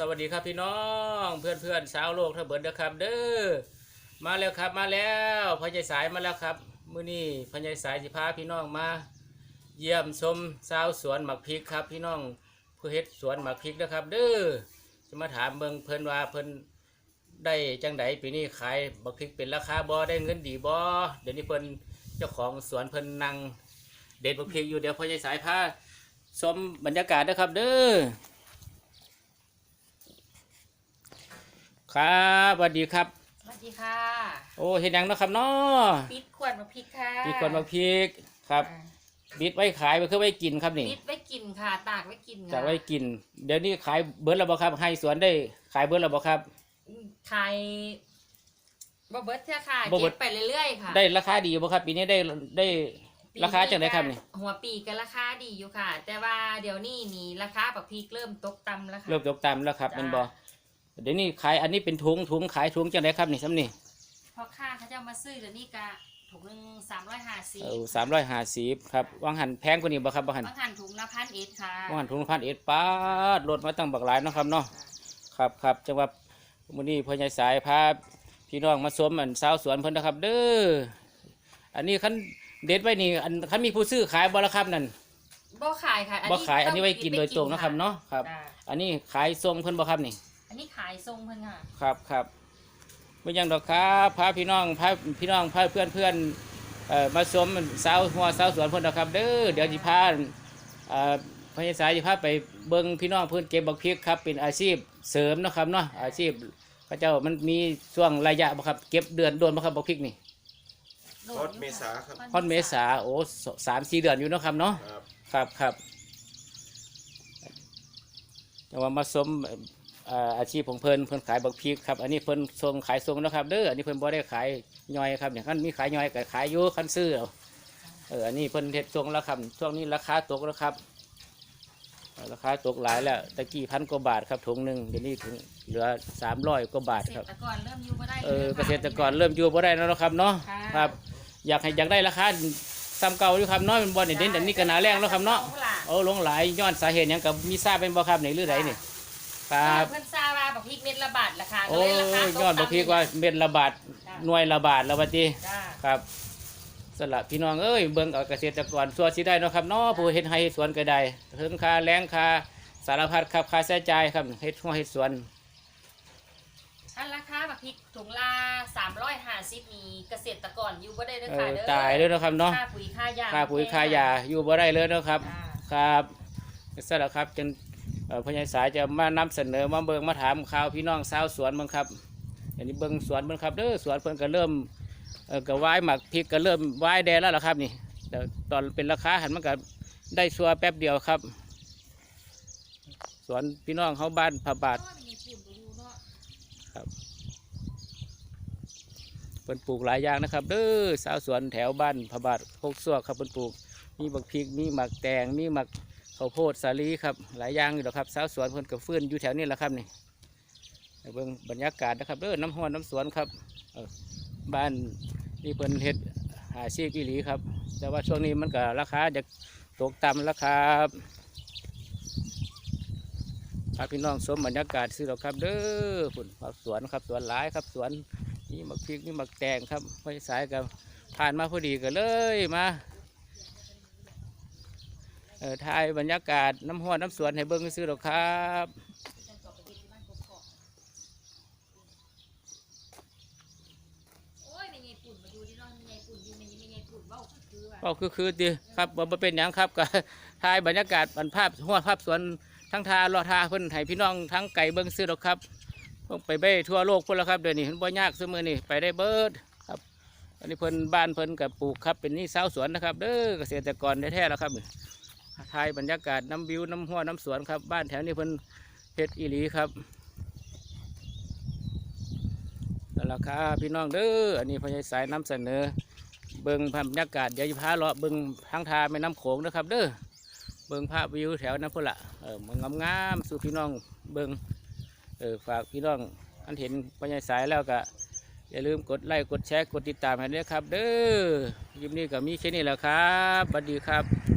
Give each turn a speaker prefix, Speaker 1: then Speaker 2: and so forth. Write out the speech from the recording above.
Speaker 1: สวัสดีครับพี่น้องเพื่อนเพื่อนๆสาวโลกทั้งเบิดนะครับเด้อมาแล้วครับมาแล้วพญายสายมาแล้วครับมื้อนี้พญายสายสิพาพี่น้องมา เยี่ยมชมสาวสวนหมักพริกครับ พี่น้องผู้เฮ็ดสวนหมักพริกนะครับ เด้อจะมาถามเบิ่งเพิ่นว่าเพิ่นได้จังไดปีนี้ขายบักพริกเป็นราคาบ่ได้เงินดีบ่เดี๋ยวนี้เพิ่นเจ้าของสวนเพิ่นนั่งเด็ดบักพริกอยู่เดี๋ยวพญายสายพาชมบรรยากาศนะครับ เด้อ ครับสวัสดีครับ
Speaker 2: สวัสดีค่ะ
Speaker 1: โอ้เห็นยังเนาะครับเนาะ
Speaker 2: ปิดขวดมาพริกค่ะ
Speaker 1: มีคนมาพริกครับ
Speaker 2: อ่า
Speaker 1: บิดไว้ขายไปเพื่อไว้กินครับนี่
Speaker 2: ปิดไว้กินค่ะ ตากไว้กินค่ะ
Speaker 1: จะไว้กิน เดี๋ยวนี้ขายเบิร์ดแล้วบ่ครับ ให้สวนได้ขายเบิร์ดแล้วบ่ครับ
Speaker 2: อืมขายบ่เบิร์ตเท่าค่ะ
Speaker 1: บ่เบิ
Speaker 2: เก็
Speaker 1: ด
Speaker 2: บไปเรื่อยๆค่ะ
Speaker 1: ได้ราคาดีบ่ครับปีนี้ได้ได้
Speaker 2: ปี
Speaker 1: ราคาจังไดครับนี่
Speaker 2: ก็หัวปีก็ราคาดีอยู่ค่ะ แต่ว่าเดี๋ยวนี้นี่ราคาปักพริกเริ่มตกต่ำแล้วค่ะ
Speaker 1: เริ่มตกตามแล้วครับ
Speaker 2: จ้า
Speaker 1: แมันบ่ เดี๋ยวนี้ขายอันนี้เป็นถุงถุงขายถุงจังไดครับนี่ซ้ำนี่
Speaker 2: เพราะค่าเขาจะเอามาซื้อเดี๋ยวนี้กะถุงหนึ่งสามร้อยห้าสิบ
Speaker 1: เออสามร้อยห้าสิบครับวางหันแพงกว่านี้บ่ครับวางหัน
Speaker 2: บางหันถุงละพันเอ็ดค่ะ
Speaker 1: วางหันถุงพันเอ็ดป้าดลดมาตั้งบักหลายเนาะครับเนาะครับครับจังหวัดมื้อนี้พ่อใหญ่สายพาพี่น้องมาชมอันสาวสวนเพิ่นนะครับ เด้ออันนี้คันเด็ดไว้นี่อันคันมีผู้ซื้อขายบ่ละครับนั่น
Speaker 2: บ่ขายค่ะ
Speaker 1: บ่ขายอันนี้ไว้
Speaker 2: ต้
Speaker 1: กินโดยตรงนะครับเนาะครับ
Speaker 2: จ้า
Speaker 1: อันนี้ขายทรงเพิ่นบ่ครับนี่
Speaker 2: อั นนี้ขายทรงเพิ่นค่ะ
Speaker 1: ครับครับไม่ยังดอกครับพาพี่น้องพาพี่น้องพาเพื่อนเพื่อนเอ่อมาชมสาวหัวสาวสวนเพิ่นนะครับ เด้อเดี๋ยวสิพาเอ่อพ่อใหญ่สายสิพาไปเบิ่งพี่น้องเพิ่นเก็บบักพริกครับเป็นอาชีพเสริมเนาะครับเนาะอาชีพพระเจ้ามันมีช่วงระยะบ่ครับเก็บเดือนโดนบ่ครับบักพริกนี่
Speaker 2: โด
Speaker 3: ฮอ
Speaker 2: ด
Speaker 3: ต
Speaker 2: ยู่
Speaker 3: เมษาครับ
Speaker 1: ฮอดเมษาโอ้สสามสี่เดือนอยู่เนาะครับเนาะ
Speaker 3: ครับ
Speaker 1: ครับครับแต่ว่ามาสมเอ่ออาชีพของเพิ่นเพิ่นขายบักพริกครับอันนี้เพิ่นส่งขายส่งเนาะครับเด้ออันนี้เพิ่นบ่ได้ขายย่อยครับเนี่ยคันมีขายย่อยก็ขายอยู่คันซื้อเอาเอออันนี้เพิ่นเฮ็ดส่งแล้วครับช่วงนี้ราคาตกแล้วครับเอ่อราคาตกหลายแล้วตะกี้พันกว่าบาทครับถุงหนึ่งเดี๋ยวนี้ถึงเหลือสามร้อยกว่าบาท
Speaker 2: เกษ
Speaker 1: ครับ
Speaker 2: ตรกรเริ่มอยู่บ่ได้
Speaker 1: เออ
Speaker 2: ลย
Speaker 1: เก
Speaker 2: ค่ะ
Speaker 1: ษตรกรเริ่มอยู่บ่ได้แล้วเนาะครับเนาะ
Speaker 2: ค่ะ
Speaker 1: ครับ อยากให้อยากได้ราคาซ้ำเก่าอยู่ครับเนาะเป็นบ่นี่เด่นแต่นี่ก็หนาแรงแล้วครับเนาะโอ้ลงหลายย้อนสาเหตุหยังกับมีทราบเป็นบ่ครับในหรือใดนี่ ครับ
Speaker 2: เพิ่นทราบว่าบักพริกเม็ดละบาทราคาก็
Speaker 1: โอ้
Speaker 2: เลยราคาย
Speaker 1: ยอดบ่พีกว่าเม็ดละบาทหน่วยละบาทแล้วบัดนี้
Speaker 2: จ้า
Speaker 1: ครับสละพี่น้องเอ้ยเบิ่งเอาเกษตรกรส่วนสิได้เนาะครับเนาะผู้เฮ็ดไร่เฮ็ดสวนก็ได้ถึงค่าแรงค่าสารพัดครับค่าใช้จ่ายครับเฮ็ดหัวเฮ็ดสวน
Speaker 2: อันราคาบักพริกถุงละ350นี่เกษตรกรอยู่บ่ได้เด้อ
Speaker 1: เอ
Speaker 2: ค่ะ
Speaker 1: อ
Speaker 2: เด้อ
Speaker 1: ตายเลยเนาะครับเนาะ
Speaker 2: ค่าปุ๋ยค่ายา
Speaker 1: ค่าปุ๋ยค่ายาอยู่บ่ได้เลยเนาะครับ
Speaker 2: จ้า
Speaker 1: ครับสละครับจนเอ่อ พญายสายจะมานำเสนอมาเบิงมาถามข่าวพี่น้องชาวสวนเบิ่งครับอันนี้เบิงสวนเบิ่งครับเด้อสวนเพิ่นก็เริ่มก็วายหมักพริกก็เริ่มวายแดงแล้วล่ะครับนี่แต่ตอนเป็นราคาหันมันก็ได้ชัวแป๊บเดียวครับ สวนพี่น้องเขาบ้านพระบาท
Speaker 2: โอ้ยมีฝุ่นบ่อยู่เพิ่
Speaker 1: นปลูกหลายอย่างนะครับ เด้อสาวสวนแถวบ้านพระบาทโคกซวกครับเพิ่นปลูกมีบักพริกมีหมักแตงมีหมัก ข้าวโพดสาลีครับหลายอย่างอยู่หรอกครับสาวสวนเพิ่นก็ฟื้นอยู่แถวนี้แหละครับนี่เบิ่งบรรยากาศนะครับเด้อน้ำห้อนน้ำสวนครับออบ้านนี่เพิ่นเฮ็ดหาชีพอีหลีครับ แต่ว่าช่วงนี้มันก็ราคาจะตกต่ำแล้วครับพาพี่น้องชมบรรยากาศซื้อหรอกครับ เด้อฝุ่นผักสวนครับสวนหลายครับสวนนี่หมักพริกนี่หมักแตงครับไม่สายกับผ่านมาพอดีก็เลยมา เออถ่ายบรรยากาศน้ำห้วนน้ำสวนให้เบิ้งซื้อหรอกครับ
Speaker 2: โอ้ยมีไงฝุ่นมาดูดิเนาะมีไงฝุ่นอยู่มีไงฝุ่นเว้าคือๆว่า
Speaker 1: ก็คือคือดีครับบ่บ่เป็นหยังครับก็ถ่ายบรรยากาศบรรภาพห้วนภาพสวนทั้งทารอทาเพิ่นให้พี่น้องทั้งไก่เบิ้งซื้อหรอกครับเพิ่งไปเบ้ทั่วโลกพุ่นแล้วครับเดี๋ยวนี้เห็นบ่ยากซื้อมือนี่ไปได้เบิดครับอันนี้เพิ่นบ้านเพิ่นกับปลูกครับเป็นนี่สาวสวนนะครับเด้อเกษตรกรแท้ๆแล้วครับ ถ่ายบรรยากาศน้ำวิวน้ำห้วน้ำสวนครับ บ้านแถวนี้เพิ่นเพชรอีหลีครับนั่นแหละครับพี่น้องเด้ออันนี้พญายสายน้ำเสนอ เบิ่งบรรยากาศเดี๋ยวจะพาเลาะเบิ่งทางทางแม่น้ำโขงนะครับ เด้อเบิ่งภาพวิวแถวนั้นพุ่นละเออมันงามๆสู่พี่น้องเบิ่งเออฝากพี่น้องอันเห็นพญายสายแล้วก็อย่าลืมกดไลค์กดแชร์กดติดตามให้ด้วยครับ เด้อคลิปนี้ก็มีแค่นี้แหละครับสวัสดีครับ